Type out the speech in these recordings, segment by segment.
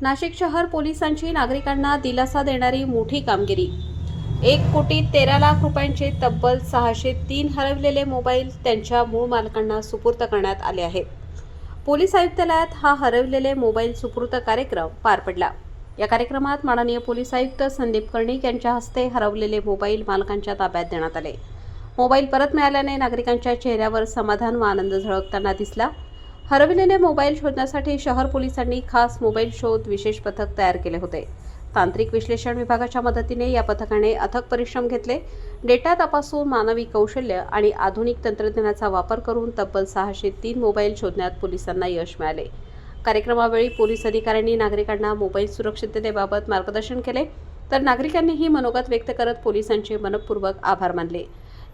नाशिक शहर पोलिसांची नागरिकांना दिलासा देणारी मोठी कामगिरी. एक कोटी तेरा लाख रुपयांचे तब्बल सहाशे तीन हरवलेले मोबाईल त्यांच्या मूळ मालकांना सुपूर्त करण्यात आले आहेत. पोलीस आयुक्तालयात हा हरवलेले मोबाईल सुपूर्त कार्यक्रम पार पडला. या कार्यक्रमात माननीय पोलीस आयुक्त संदीप कर्णिक यांच्या हस्ते हरवलेले मोबाईल मालकांच्या ताब्यात देण्यात आले. मोबाईल परत मिळाल्याने नागरिकांच्या चेहऱ्यावर समाधान व आनंद झळकताना दिसला. हरविलेले मोबाईल शोधण्यासाठी शहर पोलिसांनी खास मोबाईल शोध विशेष पथक तयार केले होते. तांत्रिक विश्लेषण विभागाच्या मदतीने या पथकाने अथक परिश्रम घेतले. डेटा तपासून मानवी कौशल्य आणि आधुनिक तंत्रज्ञानाचा वापर करून तब्बल सहाशे तीन मोबाईल शोधण्यात पोलिसांना यश मिळाले. कार्यक्रमावेळी पोलीस अधिकाऱ्यांनी नागरिकांना मोबाईल सुरक्षिततेबाबत मार्गदर्शन केले. तर नागरिकांनीही मनोगत व्यक्त करत पोलिसांचे मनपूर्वक आभार मानले.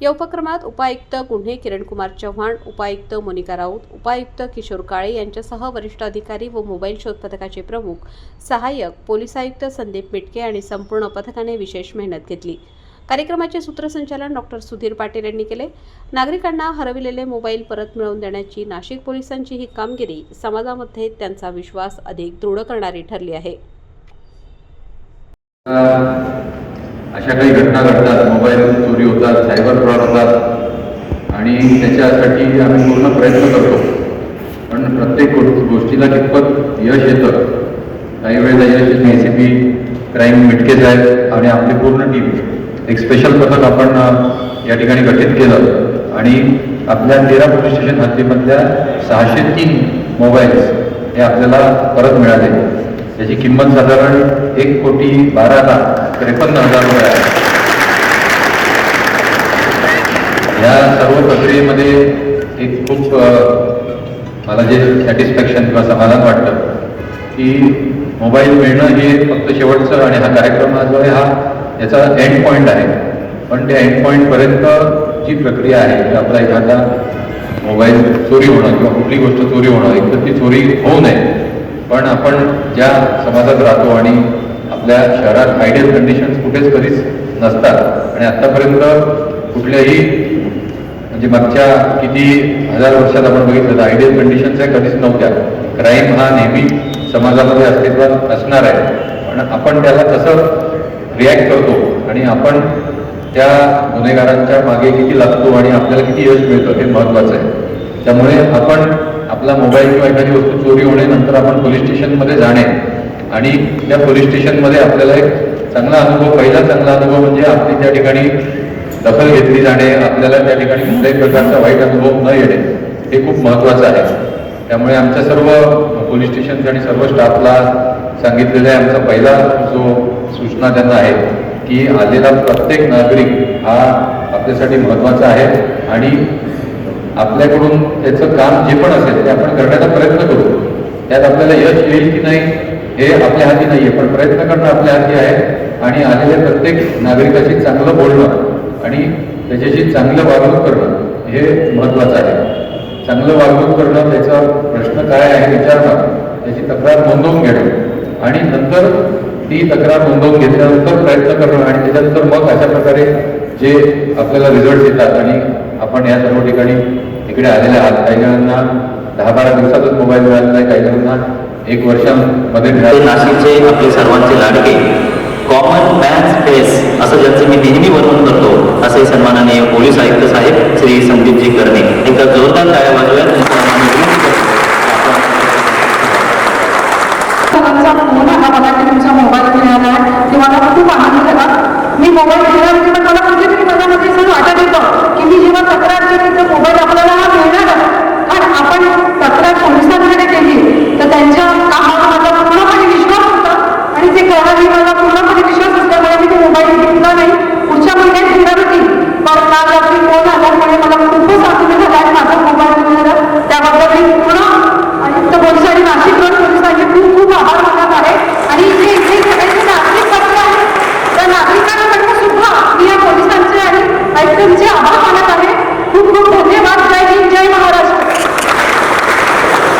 या उपक्रमात उपायुक्त गुन्हे किरणकुमार चव्हाण उपायुक्त मोनिका राऊत उपायुक्त किशोर काळे यांच्यासह वरिष्ठ अधिकारी व मोबाईल शोध पथकाचे प्रमुख सहाय्यक पोलीस आयुक्त संदीप मिटके आणि संपूर्ण पथकाने विशेष मेहनत घेतली. कार्यक्रमाचे सूत्रसंचालन डॉक्टर सुधीर पाटील यांनी केले. नागरिकांना हरविलेले मोबाईल परत मिळवून देण्याची नाशिक पोलिसांची ही कामगिरी समाजामध्ये त्यांचा विश्वास अधिक दृढ करणारी ठरली आहे. अशा काही घटना घडतात मोबाईल चोरी होतात सायबर फ्रॉड होतात. आणि त्याच्यासाठी आम्ही पूर्ण प्रयत्न करतो. पण प्रत्येक गोष्टीला कितपत यश येतं काही वेळेला यश येतं. A C P crime Mitke साहेब आणि आपली पूर्ण टीम एक स्पेशल पथक आपण या ठिकाणी गठीत केलं. आणि आपल्या तेरा पोलीस स्टेशन हद्दीमधल्या सहाशे तीन मोबाईल्स हे आपल्याला परत मिळाले. त्याची किंमत साधारण एक कोटी बारा लाख त्रेपन्न हजार रुपये आहे. या सर्व प्रक्रियेमध्ये एक खूप मला जे सॅटिस्फॅक्शन किंवा समाधान वाटतं की मोबाईल मिळणं हे फक्त शेवटचं आणि हा कार्यक्रम हा जो आहे हा याचा एंड पॉईंट आहे. पण त्या एंड पॉईंटपर्यंत जी प्रक्रिया आहे की आपला एखादा मोबाईल चोरी होणं किंवा कुठली गोष्ट चोरी होणं एक तर ती चोरी होऊ नये. पण आपण ज्या समाजात राहतो आणि आपल्या शहरात आयडियल कंडिशन्स कुठेच कधीच नसतात आणि आत्तापर्यंत कुठल्याही म्हणजे मागच्या किती हजार वर्षात आपण बघितलं तर आयडियल कंडिशन्स आहे कधीच नव्हत्या. क्राईम हा नेहमी समाजामध्ये अस्तित्वात असणार आहे. पण आपण त्याला कसं रिॲक्ट करतो आणि आपण त्या गुन्हेगारांच्या मागे किती लागतो आणि आपल्याला किती यश मिळतं हे महत्त्वाचं आहे. त्यामुळे आपण आपला मोबाईल किंवा एखादी वस्तू चोरी होणे नंतर आपण पोलीस स्टेशनमध्ये जाणे आणि त्या पोलीस स्टेशनमध्ये आपल्याला एक चांगला अनुभव पहिला चांगला अनुभव म्हणजे आपली त्या ठिकाणी दखल घेतली जाणे आपल्याला त्या ठिकाणी कुठल्याही प्रकारचा वाईट अनुभव न येणे हे खूप महत्त्वाचं आहे. त्यामुळे आमच्या सर्व पोलीस स्टेशन आणि सर्व स्टाफला सांगितलेला आहे आमचा पहिला जो सूचना त्यांना आहे की आलेला प्रत्येक नागरिक हा आपल्यासाठी महत्त्वाचा आहे आणि आपल्याकडून त्याचं काम जे पण असेल ते आपण करण्याचा प्रयत्न करू. त्यात आपल्याला यश येईल की नाही हे आपल्या हाती नाही आहे पण प्रयत्न करणं आपल्या हाती आहे आणि आलेल्या प्रत्येक नागरिकाशी चांगलं बोलणं आणि त्याच्याशी चांगलं वागणूक करणं हे महत्त्वाचं आहे. चांगलं वागणूक करणं त्याचा प्रश्न काय आहे विचारणं त्याची तक्रार नोंदवून घेणं आणि नंतर ती तक्रार नोंदवून घेतल्यानंतर प्रयत्न करणं आणि त्याच्यानंतर मग अशा प्रकारे जे आपल्याला रिझल्ट येतात आणि आपण या सर्व ठिकाणी इकडे आलेले आहात. काही जणांना दहा बारा दिवसातच मोबाईल मिळाला नाही काही जणांना एक वर्षामध्ये नाशिकचे आपले सर्वांचे लाडके. कॉमन मॅन स्पेस असं ज्यांचं मी नेहमी वर्णन माननीय पोलीस आयुक्त साहेब श्री संदीपजी कर्णे. एकदा जोरदार टाळ्या वाजव्या की तुमचा मला मोबाईल आहे ते मला खूप आनंद झाला मी मोबाईल घेणार पण मला